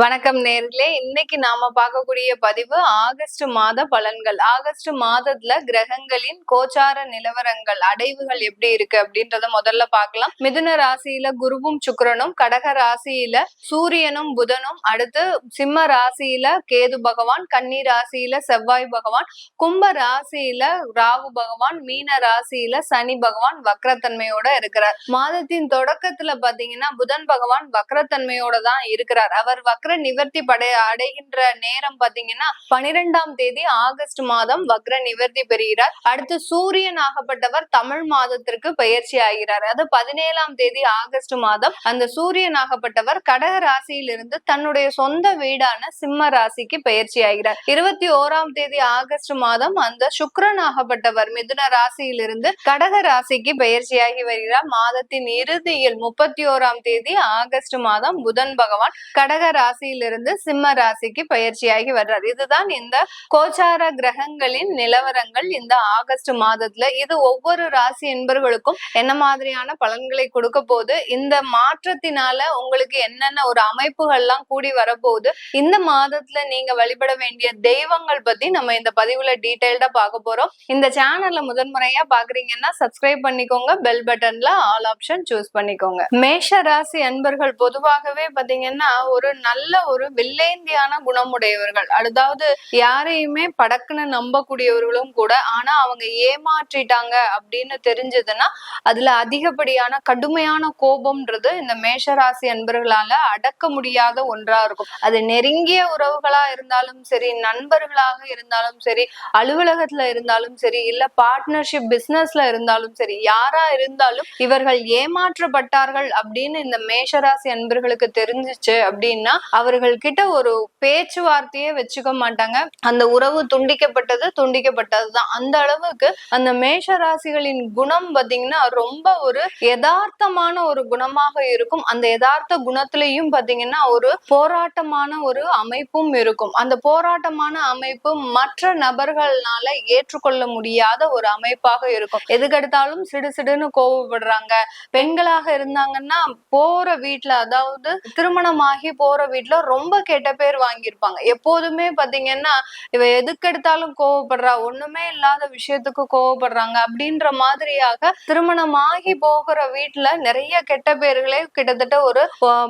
வணக்கம் நேர்களே. இன்னைக்கு நாம பார்க்கக்கூடிய பதிவு ஆகஸ்ட் மாத பலன்கள். ஆகஸ்ட் மாதத்துல கிரகங்களின் கோச்சார நிலவரங்கள் அடைவுகள் எப்படி இருக்கு அப்படின்றத முதல்ல பார்க்கலாம். மிதுன ராசியில குருவும் சுக்கரனும் கடக ராசியில சூரியனும் புதனும் அடுத்து சிம்ம ராசியில கேது பகவான் கன்னி ராசியில செவ்வாய் பகவான் கும்ப ராசியில ராகு பகவான் மீன ராசியில சனி பகவான் வக்ரத்தன்மையோட இருக்கிறார். மாதத்தின் தொடக்கத்துல பாத்தீங்கன்னா புதன் பகவான் வக்ரத்தன்மையோட தான் இருக்கிறார். அவர் வக்ர நிவர்த்தி படை அடைகின்ற நேரம் பாத்தீங்கன்னா பனிரெண்டாம் தேதி ஆகஸ்ட் மாதம் வக்ர நிவர்த்தி பெறுகிறார். அடுத்து சூரியன் ஆகப்பட்டவர் தமிழ் மாதத்திற்கு பயிற்சி ஆகிறார். அது பதினேழாம் தேதி ஆகஸ்ட் மாதம். அந்த சூரியன் ஆகப்பட்டவர் கடக ராசியிலிருந்து தன்னுடைய சொந்த வீடான சிம்ம ராசிக்கு பயிற்சி ஆகிறார். இருபத்தி ஓராம் தேதி ஆகஸ்ட் மாதம் அந்த சுக்ரன் ஆகப்பட்டவர் மிதுன ராசியிலிருந்து கடக ராசிக்கு பயிற்சியாகி வருகிறார். மாதத்தின் இறுதியில் முப்பத்தி ஓராம் தேதி ஆகஸ்ட் மாதம் புதன் பகவான் கடக ராசி ராசியிலிருந்து சிம்ம ராசிக்கு பயிற்சியாகி வர்றார். இதுதான் இந்த கோச்சார கிரகங்களின் நிலவரங்கள் இந்த ஆகஸ்ட் மாதத்துல. இது ஒவ்வொரு ராசி என்பர்களுக்கும் என்ன மாதிரியான பலன்களை கொடுக்க போது இந்த மாற்றத்தினால உங்களுக்கு என்னென்ன ஒரு அமைப்புகள்லாம் கூடி வரப்போகுது? இந்த மாதத்துல நீங்க வழிபட வேண்டிய தெய்வங்கள் பத்தி நம்ம இந்த பதிவுல டீடைல்டா பார்க்க போறோம். இந்த சேனல்ல முதன்முறையா பாக்குறீங்கன்னா சப்ஸ்கிரைப் பண்ணிக்கோங்க. பெல் பட்டன்ல ஆல் ஆப்ஷன் சூஸ் பண்ணிக்கோங்க. மேஷ ராசி அன்பர்கள் பொதுவாகவே பாத்தீங்கன்னா ஒரு நல்ல ஒரு வில்லேந்தியான குணமுடையவர்கள். அதாவது யாரையுமே படக்குன்னு நம்பக்கூடியவர்களும் கூட ஆனா அவங்க ஏமாற்றிட்டாங்க அப்படின்னு தெரிஞ்சதுன்னா அதுல அதிகப்படியான கடுமையான கோபம்ன்றது இந்த மேஷராசி அன்பர்களால அடக்க முடியாத ஒன்றா இருக்கும். அது நெருங்கிய உறவுகளா இருந்தாலும் சரி நண்பர்களாக இருந்தாலும் சரி அலுவலகத்துல இருந்தாலும் சரி இல்ல பார்ட்னர்ஷிப் பிசினஸ்ல இருந்தாலும் சரி யாரா இருந்தாலும் இவர்கள் ஏமாற்றப்பட்டார்கள் அப்படின்னு இந்த மேஷராசி அன்பர்களுக்கு தெரிஞ்சிச்சு அப்படின்னா அவர்கள் கிட்ட ஒரு பேச்சுவார்த்தையே வச்சுக்க மாட்டாங்க. அந்த உறவு துண்டிக்கப்பட்டது துண்டிக்கப்பட்டதுதான். அந்த அளவுக்கு அந்த மேஷ ராசிகளின் குணம் பாத்தீங்கன்னா ரொம்ப ஒரு யதார்த்தமான ஒரு குணமாக இருக்கும். அந்த யதார்த்த குணத்திலையும் பாத்தீங்கன்னா ஒரு போராட்டமான ஒரு அமைப்பும் இருக்கும். அந்த போராட்டமான அமைப்பு மற்ற நபர்கள்னால ஏற்றுக்கொள்ள முடியாத ஒரு அமைப்பாக இருக்கும். எதுக்கெடுத்தாலும் சிடு சிடுன்னு கோவப்படுறாங்க. பெண்களாக இருந்தாங்கன்னா போற வீட்டுல அதாவது திருமணமாகி போற வீட்டுல ரொம்ப கெட்ட பேர் வாங்கியிருப்பாங்க. எப்போதுமே பாத்தீங்கன்னா இவ எதுக்கெடுத்தாலும் கோவப்படுறா ஒண்ணுமே இல்லாத விஷயத்துக்கு கோவப்படுறாங்க. அப்படின்ற மாதிரியாக திருமணமாகி போகிற வீட்டுல நிறைய கெட்ட பேர்களே கிட்டத்தட்ட ஒரு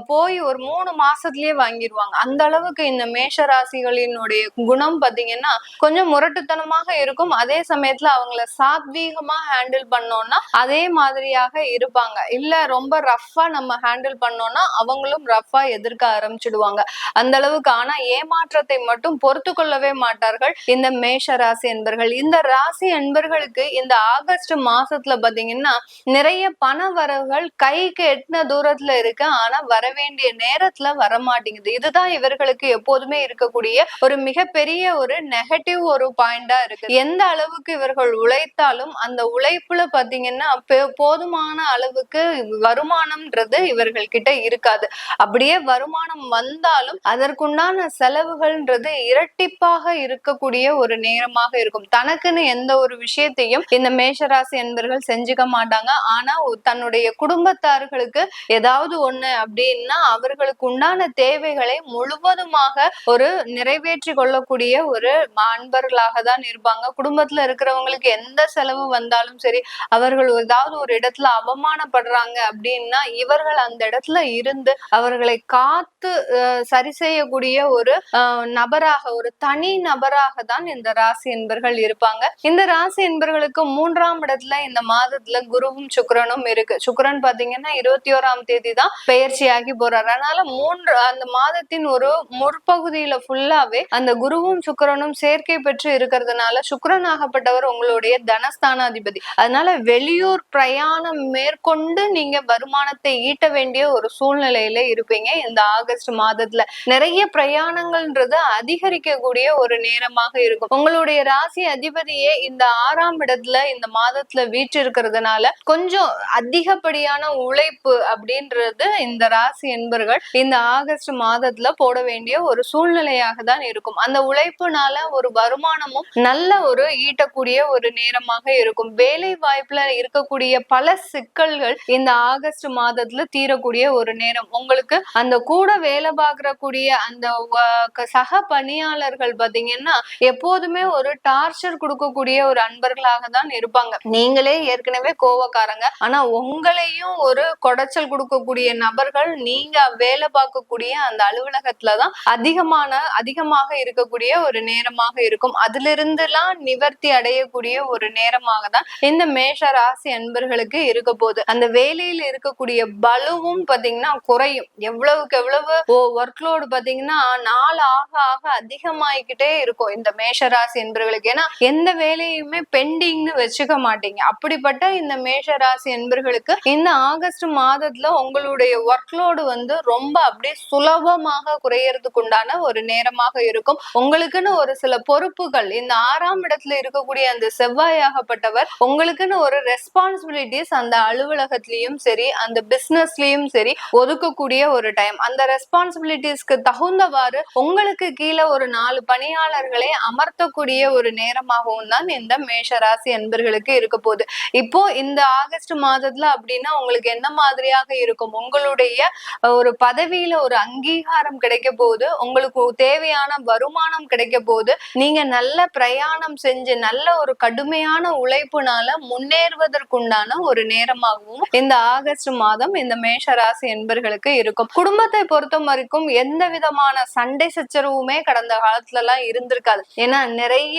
போய் ஒரு மூணு மாசத்துலயே வாங்கிடுவாங்க அந்த அளவுக்கு இந்த மேஷ ராசிகளினுடைய குணம் பாத்தீங்கன்னா கொஞ்சம் முரட்டுத்தனமாக இருக்கும். அதே சமயத்துல அவங்கள சாத்வீகமா ஹேண்டில் பண்ணோம்னா அதே மாதிரியாக இருப்பாங்க. இல்ல ரொம்ப ரஃப்பா நம்ம ஹேண்டில் பண்ணோம்னா அவங்களும் ரஃப்பா எதிர்க்க ஆரம்பிச்சிடுவாங்க. அந்த அளவுக்கு ஆனா ஏமாற்றத்தை மட்டும் பொறுத்து கொள்ளவே மாட்டார்கள். இந்த மேஷ ராசி என்பர்கள் இந்த ராசி என்பர்களுக்கு இந்த ஆகஸ்ட் மாசத்துல பாத்தீங்கன்னா நிறைய பண வரவுகள் கைக்கு எட்டின தூரத்துல இருக்கு. ஆனா வர வேண்டிய நேரத்துல வரமாட்டேங்குது. இதுதான் இவர்களுக்கு எப்போதுமே இருக்கக்கூடிய ஒரு மிகப்பெரிய ஒரு நெகட்டிவ் ஒரு பாயிண்டா இருக்கு. எந்த அளவுக்கு இவர்கள் உழைத்தாலும் அந்த உழைப்புல பாத்தீங்கன்னா போதுமான அளவுக்கு வருமானம்ன்றது இவர்கள் கிட்ட இருக்காது. அப்படியே வருமானம் வந்தாலும் அதற்குண்டான செலவுகள்ன்றது இரட்டிப்பாக இருக்கக்கூடிய ஒரு நேரமாக இருக்கும். தனக்குன்னு எந்த ஒரு விஷயத்தையும் இந்த மேஷராசி என்பர்கள் செஞ்சுக்க மாட்டாங்க. ஆனா தன்னுடைய குடும்பத்தார்களுக்கு ஏதாவது ஒண்ணு அப்படின்னா அவர்களுக்கு உண்டான தேவைகளை முழுவதுமாக ஒரு நிறைவேற்றி கொள்ளக்கூடிய ஒரு அன்பர்களாக தான் இருப்பாங்க. குடும்பத்துல இருக்கிறவங்களுக்கு எந்த செலவு வந்தாலும் சரி அவர்கள் ஏதாவது ஒரு இடத்துல அவமானப்படுறாங்க அப்படின்னா இவர்கள் அந்த இடத்துல இருந்து அவர்களை காத்து சரி செய்யக்கூடிய ஒரு நபராக ஒரு தனி நபராக தான் இந்த ராசி என்பர்கள் இருப்பாங்க. இந்த ராசி என்பர்களுக்கு மூன்றாம் இடத்துல இந்த மாதத்துல குருவும் சுக்கரனும் இருக்கு. சுக்கரன் பாத்தீங்கன்னா இருபத்தி ஓராம் தேதி தான் பெயர்ச்சியாகி போறாரு. அதனால மூன்று அந்த மாதத்தின் ஒரு முற்பகுதியில ஃபுல்லாவே அந்த குருவும் சுக்கரனும் சேர்க்கை பெற்று இருக்கிறதுனால சுக்கரன் ஆகப்பட்டவர் உங்களுடைய தனஸ்தானாதிபதி. அதனால வெளியூர் பிரயாணம் மேற்கொண்டு நீங்க வருமானத்தை ஈட்ட வேண்டிய ஒரு சூழ்நிலையில இருப்பீங்க. இந்த ஆகஸ்ட் மாதத்துல நிறைய பிரயாணங்கள்ன்றது அதிகரிக்கக்கூடிய ஒரு நேரமாக இருக்கும். உங்களுடைய ராசி அதிபதியே இந்த ஆறாம் இடத்துல இந்த மாதத்துல வீற்றிருக்கிறதுனால கொஞ்சம் அதிகப்படியான உழைப்பு அப்படின்றது இந்த ராசி என்பர்கள் இந்த ஆகஸ்ட் மாதத்துல போட வேண்டிய ஒரு சூழ்நிலையாக தான் இருக்கும். அந்த உழைப்புனால ஒரு வருமானமும் நல்ல ஒரு ஈட்டக்கூடிய ஒரு நேரமாக இருக்கும். வேலை வாய்ப்புல இருக்கக்கூடிய பல சிக்கல்கள் இந்த ஆகஸ்ட் மாதத்துல தீரக்கூடிய ஒரு நேரம். உங்களுக்கு அந்த கூட வேலை பார்க்கக்கூடிய அந்த சக பணியாளர்கள் பாத்தீங்கன்னா எப்போதுமே ஒரு டார்ச்சர் கொடுக்கக்கூடிய ஒரு அன்பர்களாக தான் இருப்பாங்க. நீங்களே ஏற்கனவே கோவக்காரங்க. ஆனா உங்களையும் ஒரு குடைச்சல் கொடுக்கக்கூடிய நபர்கள் நீங்க வேலை பார்க்கக்கூடிய அந்த அலுவலகத்துலதான் அதிகமான அதிகமாக இருக்கக்கூடிய ஒரு நேரமாக இருக்கும். அதுல இருந்துலாம் நிவர்த்தி அடையக்கூடிய ஒரு நேரமாக தான் இந்த மேஷ ராசி அன்பர்களுக்கு இருக்க போகுது அந்த வேலையில இருக்கக்கூடிய பலுவும் பாத்தீங்கன்னா குறையும். எவ்வளவுக்கு எவ்வளவு ஓ லோடு பாத்தீங்கன்னா நாள் ஆக ஆக அதிகமாயிக்கிட்டே இருக்கும் இந்த மேஷ ராசி என்பர்களுக்கு. ஏன்னா எந்த வேலையுமே பெண்டிங்னு வச்சுக்க மாட்டீங்க. அப்படிப்பட்ட இந்த மேஷ ராசி என்பர்களுக்கு இந்த ஆகஸ்ட் மாதத்துல உங்களுடைய ஒர்க் லோடு வந்து ரொம்ப அப்படியே சுலபமாக குறையறதுக்கு உண்டான ஒரு நேரமாக இருக்கும். உங்களுக்குன்னு ஒரு சில பொறுப்புகள் இந்த ஆறாம் இடத்துல இருக்கக்கூடிய அந்த செவ்வாயாகப்பட்டவர் உங்களுக்குன்னு ஒரு ரெஸ்பான்சிபிலிட்டிஸ் அந்த அலுவலகத்திலயும் சரி அந்த பிசினஸ்லயும் சரி ஒதுக்கக்கூடிய ஒரு டைம் அந்த ரெஸ்பான்ஸ் ரெஸ்பான்சிபிலிட்டிஸ்க்கு தகுந்தவாறு உங்களுக்கு கீழே ஒரு நாலு பணியாளர்களை அமர்த்தக்கூடிய ஒரு நேரமாகவும் தான் இந்த மேஷராசி அன்பர்களுக்கு இருக்க போகுது. இப்போ இந்த ஆகஸ்ட் மாதத்துல அப்படின்னா உங்களுக்கு என்ன மாதிரியாக இருக்கும்? உங்களுடைய ஒரு பதவியில ஒரு அங்கீகாரம் கிடைக்க போகுது. உங்களுக்கு தேவையான வருமானம் கிடைக்க போகுது. நீங்க நல்ல பிரயாணம் செஞ்சு நல்ல ஒரு கடுமையான உழைப்புனால முன்னேறுவதற்குண்டான ஒரு நேரமாகவும் இந்த ஆகஸ்ட் மாதம் இந்த மேஷ ராசி என்பர்களுக்கு இருக்கும். குடும்பத்தை பொறுத்த வரைக்கும் எந்த விதமான சண்டை சச்சரவுமே கடந்த காலத்துல எல்லாம் இருந்திருக்காது. ஏன்னா நிறைய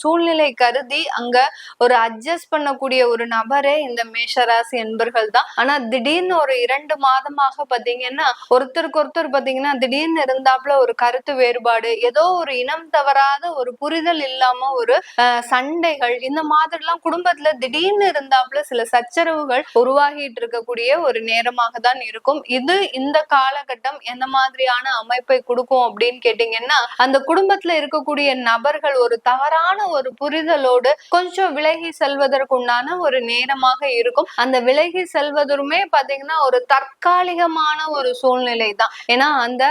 சூழ்நிலை கருதி அங்க ஒரு அட்ஜஸ்ட் பண்ணக்கூடிய ஒரு நபரே இந்த மேஷராசி என்பர்கள் தான். ஆனா திடீர்னு ஒரு இரண்டு மாதமாக பாத்தீங்கன்னா ஒருத்தருக்கு ஒருத்தர் பாத்தீங்கன்னா திடீர்னு இருந்தாப்புல ஒரு கருத்து வேறுபாடு ஏதோ ஒரு இனம் தவறாத ஒரு புரிதல் இல்லாம ஒரு அஹ், சண்டைகள் இந்த மாதிரிலாம் குடும்பத்துல திடீர்னு இருந்தாப்புல சில சச்சரவுகள் உருவாகிட்டு இருக்கக்கூடிய ஒரு நேரமாக தான் இருக்கும். இது இந்த காலகட்டம் எந்த மாதிரியான அமைப்பை கொடுக்கும் அப்படின்னு கேட்டீங்கன்னா அந்த குடும்பத்துல இருக்கக்கூடிய நபர்கள் ஒரு தவறான ஒரு புரிதலோடு கொஞ்சம் விலகி செல்வதற்குண்டான ஒரு நேரமாக இருக்கும். அந்த விலகி செல்வதுமே பாத்தீங்கன்னா ஒரு தற்காலிகமான ஒரு சூழ்நிலை தான் ஏன்னா அந்த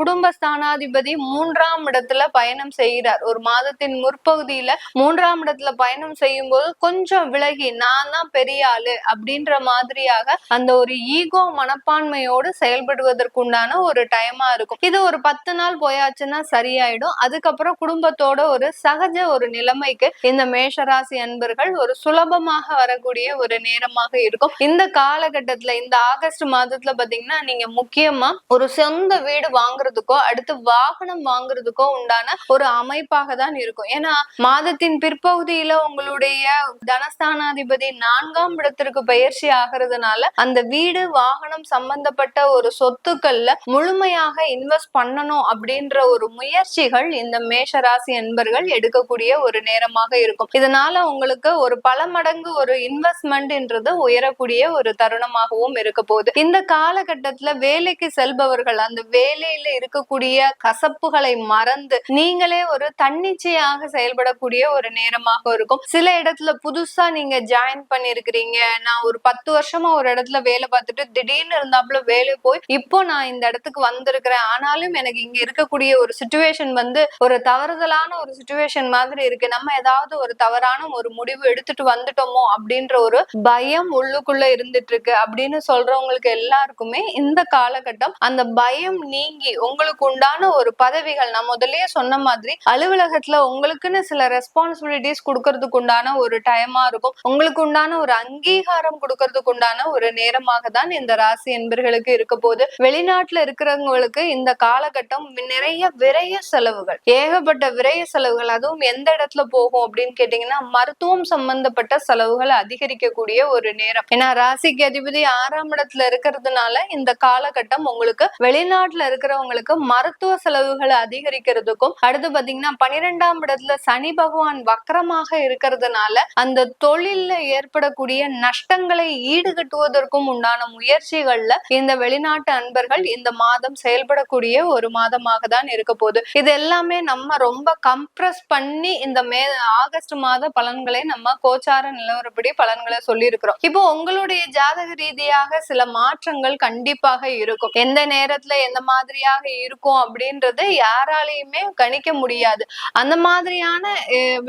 குடும்ப ஸ்தானாதிபதி மூன்றாம் இடத்துல பயணம் செய்கிறார். ஒரு மாதத்தின் முற்பகுதியில மூன்றாம் இடத்துல பயணம் செய்யும் போது கொஞ்சம் விலகி நான் தான் பெரிய ஆளு அப்படின்ற மாதிரியாக அந்த ஒரு ஈகோ மனப்பான்மையோடு செயல்படுவதற்குண்டான ஒரு டைமா இருக்கும். இது ஒரு பத்து நாள் போயாச்சுன்னா சரியாயிடும். அதுக்கப்புறம் குடும்பத்தோட ஒரு சகஜ ஒரு நிலைமைக்கு இந்த மேஷராசி அன்பர்கள் ஒரு சுலபமாக வரக்கூடிய ஒரு நேரமாக இருக்கும். இந்த காலகட்டத்துல இந்த ஆகஸ்ட் மாதத்துல பாத்தீங்கன்னா நீங்க முக்கியமா ஒரு சொந்த வீடு வாங்குறதுக்கோ அடுத்து வாகனம் வாங்குறதுக்கோ உண்டான ஒரு அமைப்பாக தான் இருக்கும். ஏன்னா மாதத்தின் பிற்பகுதியில உங்களுடைய தனஸ்தானாதிபதி நான்காம் இடத்திற்கு பயிற்சி ஆகிறதுனால அந்த வீடு வாகனம் சம்பந்தப்பட்ட ஒரு சொத்துக்கள்ல முழு முழுமையாக இன்வெஸ்ட் பண்ணணும் அப்படின்ற ஒரு முயற்சிகள் இந்த மேஷராசி என்பர்கள் எடுக்கக்கூடிய ஒரு நேரமாக இருக்கும். இதனால உங்களுக்கு ஒரு பல மடங்கு ஒரு இன்வெஸ்ட்மெண்ட்ன்றது உயரக்கூடிய ஒரு தருணமாகவும் இருக்க போகுது. இந்த காலகட்டத்துல வேலைக்கு செல்பவர்கள் அந்த வேலையில இருக்கக்கூடிய கசப்புகளை மறந்து நீங்களே ஒரு தன்னிச்சையாக செயல்படக்கூடிய ஒரு நேரமாக இருக்கும். சில இடத்துல புதுசா நீங்க ஜாயின் பண்ணிருக்கிறீங்க. நான் ஒரு பத்து வருஷமா ஒரு இடத்துல வேலை பார்த்துட்டு திடீர்னு இருந்தாப்புல வேலை போய் இப்போ நான் இந்த இடத்துக்கு வந்திருக்கிறேன். ஆனாலும் எனக்கு இங்க இருக்கக்கூடிய ஒரு சுச்சுவேஷன் வந்து ஒரு தவறுதலான ஒரு சுச்சுவேஷன் மாதிரி இருக்கு. நம்ம ஏதாவது ஒரு தவறான ஒரு முடிவு எடுத்துட்டு வந்துட்டோமோ அப்படின்ற ஒரு பயம் உள்ளுக்குள்ள இருந்துட்டு இருக்கு அப்படின்னு சொல்றவங்களுக்கு எல்லாருக்குமே இந்த காலகட்டம் அந்த பயம் நீங்கி உங்களுக்கு உண்டான ஒரு பதவிகள் நான் முதல்லயே சொன்ன மாதிரி அலுவலகத்துல உங்களுக்குன்னு சில ரெஸ்பான்சிபிலிட்டிஸ் கொடுக்கறதுக்கு உண்டான ஒரு டைமா இருக்கும். உங்களுக்கு உண்டான ஒரு அங்கீகாரம் கொடுக்கறதுக்கு உண்டான ஒரு நேரமாக தான் இந்த ராசி என்பர்களுக்கு இருக்க போகுது. வெளிநாட்டுல இருக்கிறவங்களுக்கு இந்த காலகட்டம் நிறைய விரய செலவுகள். ஏகப்பட்ட விரைய செலவுகள். அதுவும் எந்த இடத்துல போகும் அப்படின்னு கேட்டீங்கன்னா மருத்துவம் சம்பந்தப்பட்ட செலவுகள் அதிகரிக்கக்கூடிய ஒரு நேரம். ஏன்னா ராசிக்கு அதிபதி ஆறாம் இடத்துல இருக்கிறதுனால இந்த காலகட்டம் உங்களுக்கு வெளிநாட்டுல இருக்கிறவங்களுக்கு மருத்துவ செலவுகள் அதிகரிக்கிறதுக்கும் அடுத்து பாத்தீங்கன்னா பனிரெண்டாம் இடத்துல சனி பகவான் வக்கரமாக இருக்கிறதுனால அந்த தொழில்ல ஏற்படக்கூடிய நஷ்டங்களை ஈடுகட்டுவதற்கும் உண்டான முயற்சிகள்ல இந்த வெளிநாட்டு அன்பர்கள் இந்த மாதம் செயல்படக்கூடிய ஒரு மாதமாக தான் இருக்க போகுது. இது எல்லாமே நம்ம ரொம்ப கம்ப்ரஸ் பண்ணி இந்த மே ஆகஸ்ட் மாத பலன்களை நம்ம கோச்சார நிலவரப்படி பலன்களை சொல்லி இருக்கிறோம் இப்போ உங்களுடைய ஜாதக ரீதியாக சில மாற்றங்கள் கண்டிப்பாக இருக்கும். எந்த நேரத்துல எந்த மாதிரியாக இருக்கும் அப்படின்றது யாராலையுமே கணிக்க முடியாது. அந்த மாதிரியான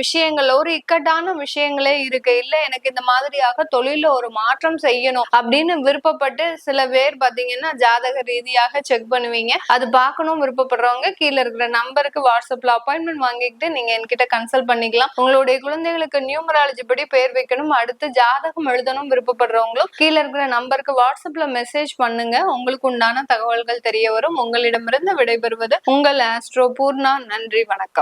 விஷயங்கள் ஒரு இக்கட்டான விஷயங்களே இருக்கு. இல்ல எனக்கு இந்த மாதிரியாக தொழில ஒரு மாற்றம் செய்யணும் அப்படின்னு விருப்பப்பட்டு சில பேர் பாத்தீங்கன்னா ஜாதக ரீதியாக செக் செக் பண்ணுவீங்க. அது பார்க்கணும் விருப்பப்படுறவங்க கீழே இருக்கிற நம்பருக்கு வாட்ஸ்அப்ல அப்பாயின்மெண்ட் வாங்கிக்கிட்டு நீங்க என்கிட்ட கன்சல்ட் பண்ணிக்கலாம். உங்களுடைய குழந்தைகளுக்கு நியூமராலஜி படி பேர் வைக்கணும். அடுத்து ஜாதகம் எழுதணும் விருப்பப்படுறவங்களும் கீழே இருக்கிற நம்பருக்கு வாட்ஸ்அப்ல மெசேஜ் பண்ணுங்க. உங்களுக்கு உண்டான தகவல்கள் தெரிய வரும். உங்களிடமிருந்து விடைபெறுவது உங்கள் ஆஸ்ட்ரோ பூர்ணா. நன்றி வணக்கம்.